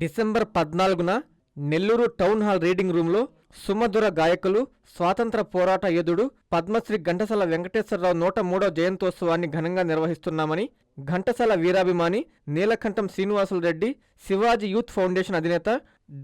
December పద్నాలుగున Nellore town hall reading రూమ్లో సుమధుర గాయకులు స్వాతంత్ర పోరాట యోధుడు పద్మశ్రీ ఘంటసాల వెంకటేశ్వరరావు నూట మూడో జయంతోత్సవాన్ని ఘనంగా నిర్వహిస్తున్నామని ఘంటసాల వీరాభిమాని నీలకంఠం శ్రీనివాసులు రెడ్డి శివాజీ యూత్ ఫౌండేషన్ అధినేత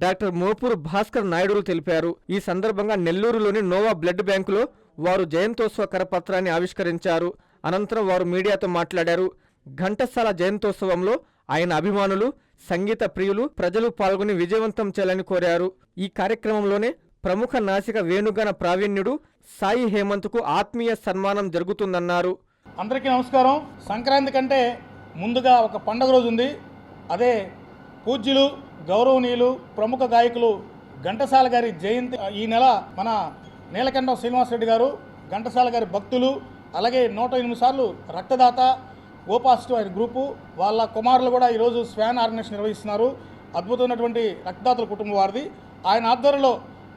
డాక్టర్ మోపూరు భాస్కర్ నాయుడులు తెలిపారు. ఈ సందర్భంగా నెల్లూరులోని నోవా బ్లడ్ బ్యాంకులో వారు జయంతోత్సవ కరపత్రాన్ని ఆవిష్కరించారు. అనంతరం వారు మీడియాతో మాట్లాడారు. ఘంటసాల జయంతోత్సవంలో ఆయన అభిమానులు సంగీత ప్రియులు ప్రజలు పాల్గొని విజయవంతం చేయాలని కోరారు. ఈ కార్యక్రమంలోనే ప్రముఖ నాసిక వేణుగాన ప్రావీణ్యుడు సాయి హేమంత్కు ఆత్మీయ సన్మానం జరుగుతుందన్నారు. అందరికీ నమస్కారం. సంక్రాంతి కంటే ముందుగా ఒక పండగ రోజు ఉంది. అదే పూజ్యులు గౌరవనీయులు ప్రముఖ గాయకులు ఘంటసాల గారి జయంతి. ఈ నెల మన నీలకంఠం శ్రీనివాసరెడ్డి గారు ఘంటసాల గారి భక్తులు అలాగే నూట ఎనిమిది సార్లు రక్తదాత ఓ పాజిటివ్ ఆయన గ్రూపు. వాళ్ళ కుమారులు కూడా ఈరోజు స్వాన్ ఆర్గనైజేషన్ నిర్వహిస్తున్నారు. అద్భుతమైనటువంటి రక్తదాతల కుటుంబం వారిది. ఆయన ఆధ్వర్యంలో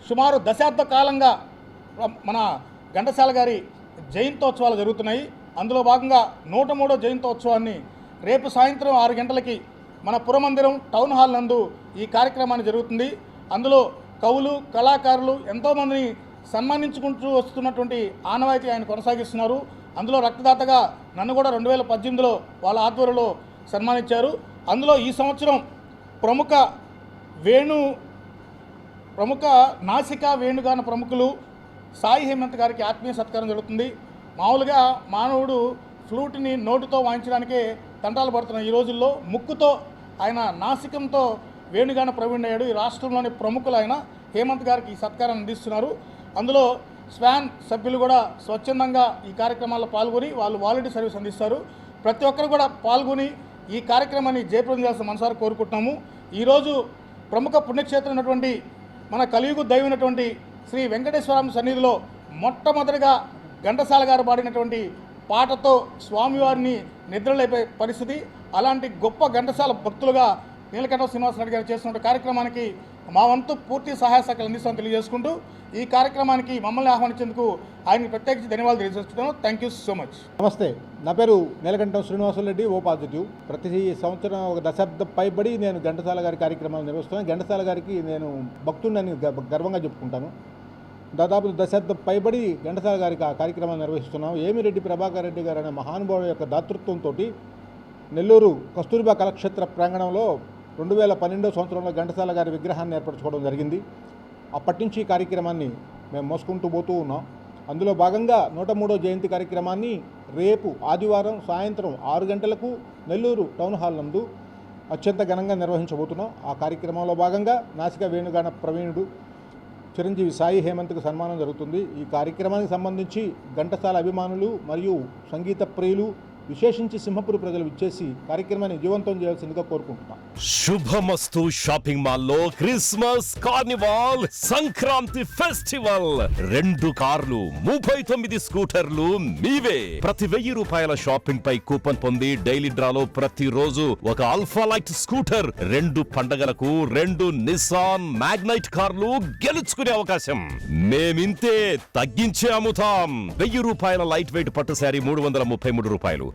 సుమారు దశాబ్ద కాలంగా మన ఘంటసాల గారి జయంతోత్సవాలు జరుగుతున్నాయి. అందులో భాగంగా నూట మూడో జయంతోత్సవాన్ని రేపు సాయంత్రం ఆరు గంటలకి మన పురమందిరం టౌన్ హాల్ నందు ఈ కార్యక్రమాన్ని జరుగుతుంది. అందులో కవులు కళాకారులు ఎంతోమందిని సన్మానించుకుంటూ వస్తున్నటువంటి ఆనవాయితీ ఆయన కొనసాగిస్తున్నారు. అందులో రక్తదాతగా నన్ను కూడా రెండు వేల పద్దెనిమిదిలో వాళ్ళ ఆధ్వర్యంలో సన్మానించారు. అందులో ఈ సంవత్సరం ప్రముఖ వేణు ప్రముఖ నాసిక వేణుగాన ప్రముఖులు సాయి హేమంత్ గారికి ఆత్మీయ సత్కారం జరుగుతుంది. మామూలుగా మానవుడు ఫ్లూట్ని నోటుతో వాయించడానికే తంటాలు పడుతున్న ఈ రోజుల్లో. ముక్కుతో ఆయన నాసికంతో వేణుగాన ప్రవీణ్ అయ్యాడు ఈ రాష్ట్రంలోని ప్రముఖులు ఆయన. హేమంత్ గారికి ఈ సత్కారాన్ని అందిస్తున్నారు. అందులో స్వాన్ సభ్యులు కూడా స్వచ్ఛందంగా ఈ కార్యక్రమాల్లో పాల్గొని వాళ్ళు వాలంటీర్ సర్వీస్ అందిస్తారు. ప్రతి ఒక్కరు కూడా పాల్గొని ఈ కార్యక్రమాన్ని జయప్రదం చేయాల్సిన మనసారి కోరుకుంటున్నాము. ఈరోజు ప్రముఖ పుణ్యక్షేత్రం ఉన్నటువంటి మన కలియుగు దైవమైనటువంటి శ్రీ వెంకటేశ్వరం సన్నిధిలో మొట్టమొదటిగా ఘంటసాల గారు పాడినటువంటి పాటతో స్వామివారిని నిద్రలేపే పరిస్థితి. అలాంటి గొప్ప ఘంటసాల భక్తులుగా నీలకంఠ శ్రీనివాసరెడ్డి గారు చేస్తున్న కార్యక్రమానికి మా వంతు పూర్తి సహాయ సహకారాలు అందిస్తామని తెలియజేసుకుంటూ ఈ కార్యక్రమానికి మమ్మల్ని ఆహ్వానించేందుకు ఆయనకు ప్రత్యేకించి ధన్యవాదాలు తెలియజేస్తున్నాను. థ్యాంక్ యూ సో మచ్ నమస్తే. నా పేరు నీలకంఠం శ్రీనివాసరెడ్డి ఓ పాజిటివ్ ప్రతి సంవత్సరం ఒక దశాబ్దం పైబడి నేను ఘంటసాల గారి కార్యక్రమాలు నిర్వహిస్తున్నాను. ఘంటసాల గారికి నేను భక్తుడిని గ- గర్వంగా చెప్పుకుంటాను. దాదాపు దశాబ్దం పైబడి ఘంటసాల గారికి ఆ కార్యక్రమాలు నిర్వహిస్తున్నాం ఏమిరెడ్డి ప్రభాకర్ రెడ్డి గారు అనే మహానుభావుడు యొక్క దాతృత్వంతో నెల్లూరు కస్తూరిబా కళాక్షేత్ర ప్రాంగణంలో రెండు వేల పన్నెండో సంవత్సరంలో ఘంటసాల గారి విగ్రహాన్ని ఏర్పరచుకోవడం జరిగింది. అప్పటి నుంచి ఈ కార్యక్రమాన్ని మేము మోసుకుంటూ పోతూ ఉన్నాం. అందులో భాగంగా నూట మూడో జయంతి కార్యక్రమాన్ని రేపు ఆదివారం సాయంత్రం ఆరు గంటలకు నెల్లూరు టౌన్ హాల్ నందు అత్యంత ఘనంగా నిర్వహించబోతున్నాం. ఆ కార్యక్రమంలో భాగంగా నాసిక వేణుగాన ప్రవీణుడు చిరంజీవి సాయి హేమంత్కు సన్మానం జరుగుతుంది. ఈ కార్యక్రమానికి సంబంధించి ఘంటసాల అభిమానులు మరియు సంగీత ప్రియులు విశేషించి సింహపూర్ ప్రజలు ఇచ్చేసి కార్యక్రమాన్ని జీవంతం చేయాల్సిందిగా కోరుకుంటున్నాం. శుభమస్తు షాపింగ్ మాల్లో క్రిస్మస్ కార్నివాల్ సంక్రాంతి ఫెస్టివల్. రెండు కార్లు ముప్పై తొమ్మిది స్కూటర్లు మీవే. ప్రతి వెయ్యి రూపాయల షాపింగ్ పై కూపన్ పొంది డైలీ డ్రాలో ప్రతిరోజు ఒక అల్ఫా లైట్ స్కూటర్ రెండు పండగలకు రెండు నిసాన్ మ్యాగ్నైట్ కార్లు గెలుచుకునే అవకాశం. మేమింతే తగ్గించే అమ్ముతాం. వెయ్యి రూపాయల లైట్ వెయిట్ పట్టు శారీ మూడు వందల ముప్పై మూడు రూపాయలు.